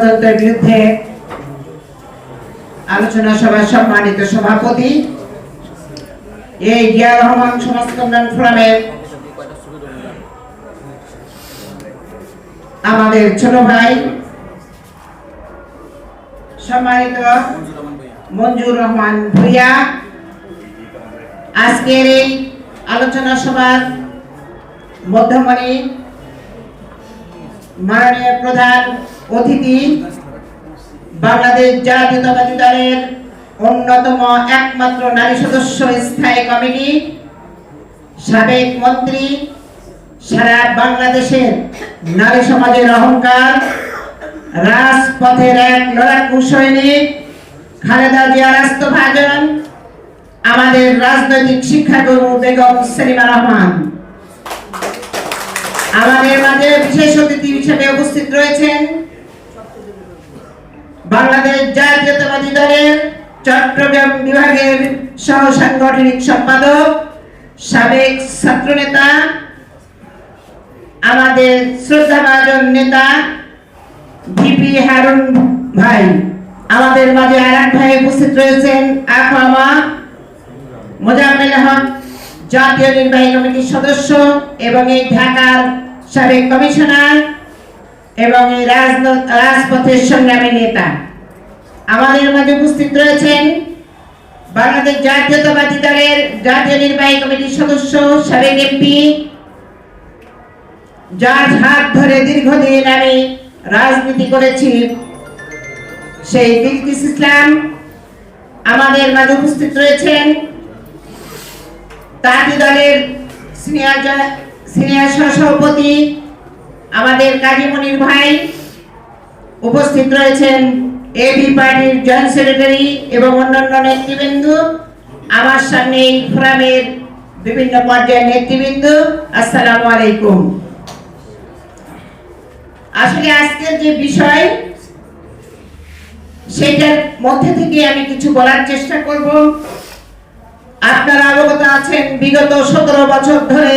ষড়যন্ত্রের বিরুদ্ধে আলোচনা সভার সম্মানিত সভাপতি এই জিয়া রহমান সমাজ কল্যাণ ফোরামের আমাদের ছোট ভাই সম্মানিত মঞ্জুর রহমান ভুইয়া। আজকের এই আলোচনা সভার মধ্যমণি মাননীয় প্রধান অতিথি বাংলাদেশ জাতীয়তাবাদী দলের অন্যতম একমাত্র নারী সদস্য স্থায়ী কমিটি, সাবেক মন্ত্রী, সারা বাংলাদেশের নারী সমাজের অহংকার, রাজপথের এক লড়াকু সৈনিক খালেদা জিয়া রাষ্ট্রভাজন আমাদের রাজনৈতিক শিক্ষাগুরু বেগম সেলিমা রহমান। আমাদের মাঝে বিশেষ অতিথি হিসেবে উপস্থিত রয়েছেন বাংলাদেশ জাতীয়তাবাদী দলের চট্টগ্রাম বিভাগের সহ সাংগঠনিক সম্পাদক, সাবেক ছাত্রনেতা, আমাদের শ্রদ্ধাভাজন নেতা ভিপি হারুন ভাই। আমাদের মাঝে আর ভাই উপস্থিত রয়েছেন, আফামা, মোজাম্মেল হক, জাতীয় নির্বাহী কমিটির সদস্য এবং এই ঢাকার সাবেক কমিশনার এবং এই রাজপথের সংগ্রামী নেতা। আমাদের মাঝে উপস্থিত রয়েছেন বাংলাদেশ জাতীয়তাবাদী দলের জাতীয় নির্বাহী কমিটির সদস্য, সাবেক এমপি, যার হাত ধরে দীর্ঘদিন আমি রাজনীতি করেছি, সেই বিলকিস ইসলাম। আমাদের মাঝে উপস্থিত রয়েছেন তাঁতি দলের সিনিয়র সিনিয়র সহসভাপতি আমাদের কাজী মনির ভাই উপস্থিত রয়েছেন এবি পার্টির জয়েন্ট সেক্রেটারি এবং অন্যান্য নেতৃবৃন্দ। আমার সামনে এই ফোরামের বিভিন্ন পর্যায়ের নেতৃবৃন্দ। আসসালামু আলাইকুম। আসলে আজকের যে বিষয়, সেটার মধ্যে থেকে আমি কিছু বলার চেষ্টা করব। আপনারা অবগত আছেন, বিগত সতেরো বছর ধরে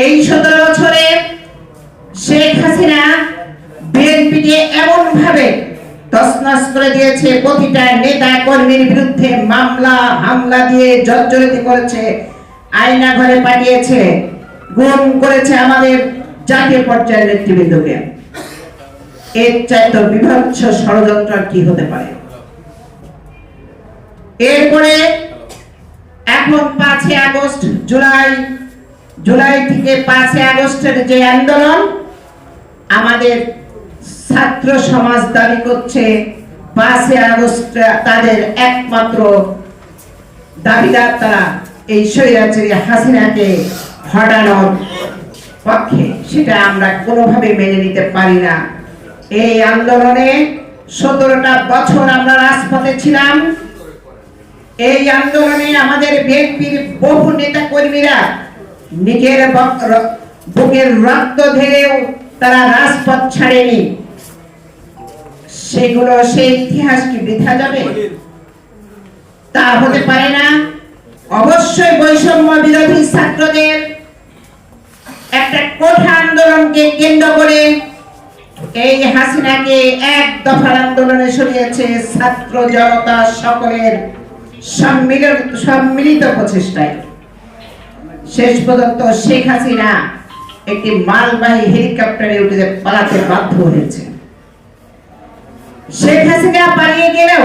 এই সতেরো বছরে শেখ হাসিনা বিএনপিকে এমন ভাবে তসনস করে দিয়েছে, প্রতিটা নেতা কর্মীর বিরুদ্ধে মামলা, হামলা দিয়ে জর্জরিত করেছে, আয়না ঘরে পাঠিয়েছে, গুম করেছে আমাদের জাতীয় পর্যায়ের নেতৃবৃন্দকে। এর চাইতে বিভৎস ষড়যন্ত্র কি হতে পারে? এরপরে এখন পাঁচই আগস্ট, জুলাই জুলাই থেকে পাঁচই আগস্টের যে আন্দোলন, আমাদের ছাত্র সমাজ দাবি করছে, পাঁচই আগস্ট তাদের একমাত্র দাবিদার তারা এই স্বৈরাচারী হাসিনাকে হটানোর পক্ষে। সেটা আমরা কোনোভাবে মেনে নিতে পারি না। এই আন্দোলনে সতেরোটা বছর আমরা রাজপথে ছিলাম। এই আন্দোলনে আমাদের বিএনপির বহু নেতা কর্মীরা নিজের বুকের রক্ত ধেরেও তারা রাজপথ ছাড়েনি। সেগুলো সেই ইতিহাস কি বৃথা যাবে? তা হতে পারে না। অবশ্যই বৈষম্য বিরোধী ছাত্রদের একটা কোঠা আন্দোলনকে কেন্দ্র করে এই হাসিনাকে এক দফার আন্দোলনে সরিয়েছে ছাত্র জনতা সকলের সম্মিলিত সম্মিলিত প্রচেষ্টায়। শেষ পর্যন্ত শেখ হাসিনা একটি মালবাহী হেলিকপ্টারে উঠে পালাতে বাধ্য হয়েছে। শেখ হাসিনা পালিয়ে গেলেও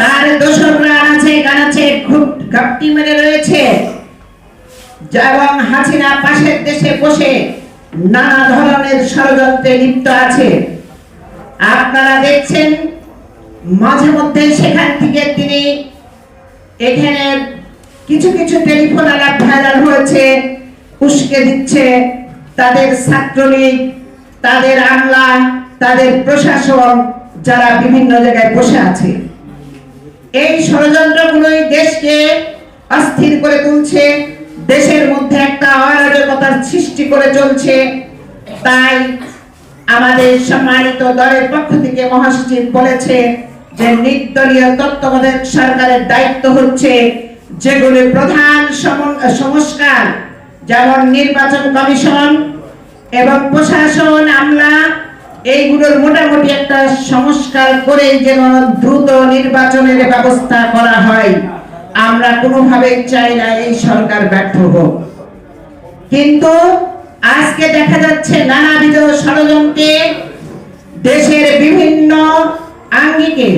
তার দোসররা আছে গানাছে খুব ঘাপটি মেরে রয়েছে। এবং হাসিনা পাশের দেশে বসে নানা ধরনের ষড়যন্ত্রে লিপ্ত আছে। আপনারা দেখছেন, মাঝে মধ্যে সেখান থেকে তিনি এখানে কিছু কিছু টেলিফোন আলাপ ভাইরাল হয়েছে, উস্কে দিচ্ছে তাদের ছাত্রলীগ, তাদের আমলা, তাদের প্রশাসন যারা বিভিন্ন জায়গায় বসে আছে। এই ষড়যন্ত্রগুলোই দেশকে অস্থির করে তুলছে, দেশের মধ্যে একটা অরাজকতার সৃষ্টি করে চলছে। তাই আমাদের সম্মানিত দলের পক্ষ থেকে মহাসচিব বলেছে যে নির্দলীয় তত্ত্বাবধায়ক সরকারের দায়িত্ব হচ্ছে যেগুলি প্রধান সংস্কার, যেমন নির্বাচন কমিশন এবং প্রশাসন আমলা এইগুলোর মোটামুটি একটা সংস্কার করে যেন দ্রুত নির্বাচনের ব্যবস্থা করা হয়। আমরা কোনোভাবে চাই না এই সরকার ব্যর্থ হোক। কিন্তু আজকে দেখা যাচ্ছে নানাবিধ ষড়যন্ত্রে দেশের বিভিন্ন আঙ্গিকে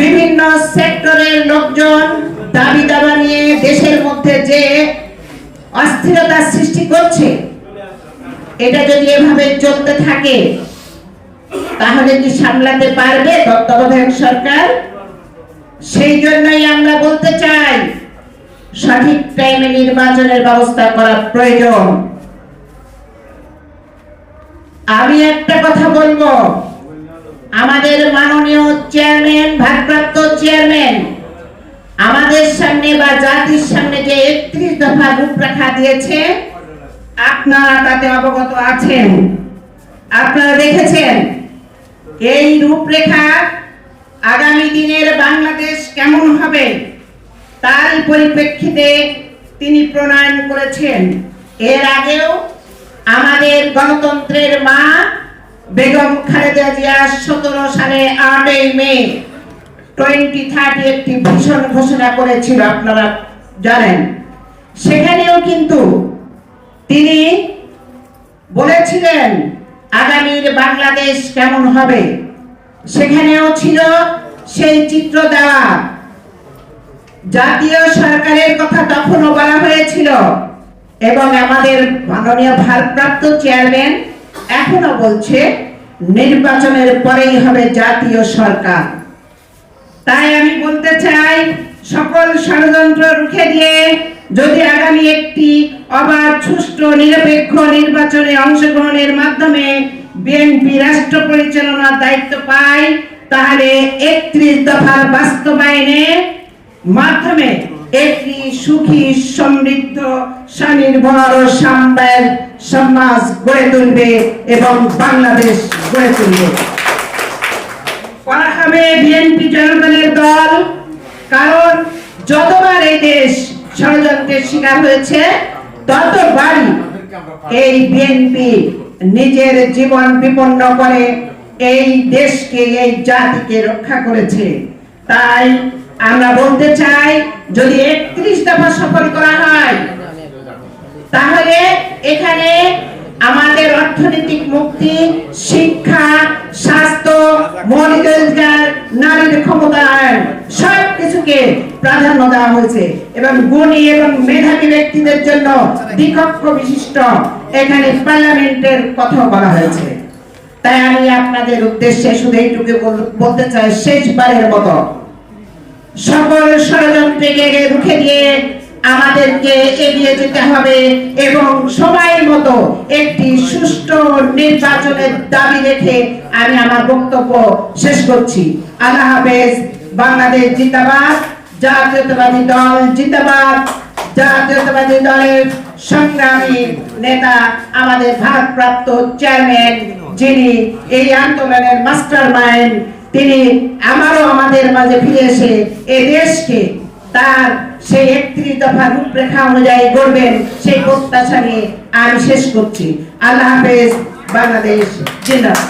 বিভিন্ন সেক্টরের লোকজন দাবি দাবা নিয়ে দেশের মধ্যে যে অস্থিরতা সৃষ্টি করছে, এটা যদি এভাবে চলতে থাকে, তাহলে কি সামলাতে পারবে তত্ত্বাবধায়ক সরকার? সেই জন্যই আমরা বলতে চাই, সঠিক টাইমে নির্বাচনের ব্যবস্থা করা প্রয়োজন। আমি একটা কথা বলব। আমাদের মাননীয় চেয়ারম্যান, ভারপ্রাপ্ত চেয়ারম্যান, আমাদের সামনে বা জাতির সামনে যে একত্রিশ দফা রূপরেখা দিয়েছে, আপনারা তাতে অবগত আছেন। আপনারা দেখেছেন এই রূপরেখা আগামী দিনের বাংলাদেশ কেমন হবে, তার পরিপ্রেক্ষিতে তিনি প্রণয়ন করেছেন। এর আগেও আমাদের গণতন্ত্রের মা বেগম খালেদা জিয়া সতেরো সালে আটই মে টোয়েন্টি থার্টি একটি ভীষণ ঘোষণা করেছিল, আপনারা জানেন। সেখানেও কিন্তু তিনি বলেছিলেন, আগামীর বাংলাদেশ কেমন হবে? সেখানেও ছিল সেই চিত্র দেওয়া জাতীয় সরকারের কথা তখনও বলা হয়েছিল এবং আমাদের মাননীয় ভারপ্রাপ্ত চেয়ারম্যান এখনও বলছে, নির্বাচনের পরেই হবে জাতীয় সরকার। তাই আমি বলতে চাই, সকল ষড়যন্ত্র রুখে দিয়ে যদি আগামী একটি অবাধ, সুষ্ঠু, নিরপেক্ষ নির্বাচনে অংশগ্রহণের মাধ্যমে বিএনপি রাষ্ট্র পরিচালনার দায়িত্ব পায়, তাহলে একত্রিশ দফার বাস্তবায়নের মাধ্যমে একটি সুখী, সমৃদ্ধ, স্বনির্ভর সাম্যের সমাজ গড়ে তুলবে এবং বাংলাদেশ গড়ে তুলবে। করা হবে বিএনপি জনগণের দল, কারণ যতবার এই দেশ ষড়যন্ত্রের শিকার হয়েছে, ততবারই এই বিএনপি নিজের জীবন বিপন্ন করে এই দেশকে, এই জাতিকে রক্ষা করেছে। তাই আমরা বলতে চাই, যদি একত্রিশ দফা সফল করা হয়, তাহলে এখানে আমাদের অর্থনৈতিক মুক্তি, শিক্ষা, স্বাস্থ্য মৌলিক নারীর ক্ষমতায়ন সব কিছুকে প্রাধান্য দেওয়া হয়েছে। এবং গুণী এবং মেধাবী ব্যক্তিদের জন্য দ্বিকক্ষ বিশিষ্ট এখানে পার্লামেন্টের কথা বলা হয়েছে। তাই আমি আপনাদের উদ্দেশ্যে শুধু এইটুকু বল- বলতে চাই, শেষবারের মতো। সকল ষড়যন্ত্রকে রুখে দিয়ে আমাদেরকে এগিয়ে যেতে হবে এবং সময়ের মতো একটি সুষ্ঠু নির্বাচনের দাবি রেখে আমি আমার বক্তব্য শেষ করছি। আল্লাহ হাফেজ, বাংলাদেশ জিন্দাবাদ, জাতীয়তাবাদী দল জিন্দাবাদ, জাতীয়তাবাদী দলের সংগ্রামী নেতা আমাদের ভারতপ্রাপ্ত চেয়ারম্যান যিনি এই আন্দোলনের মাস্টার মাইন্ড তিনি আমারও আমাদের মাঝে ফিরে এসে এ দেশকে তার সেই একত্রিশ দফা রূপরেখা অনুযায়ী করবেন সেই প্রত্যাশা নিয়ে আমি শেষ করছি। আল্লাহ হাফেজ, বাংলাদেশ, জিন্দাবাদ।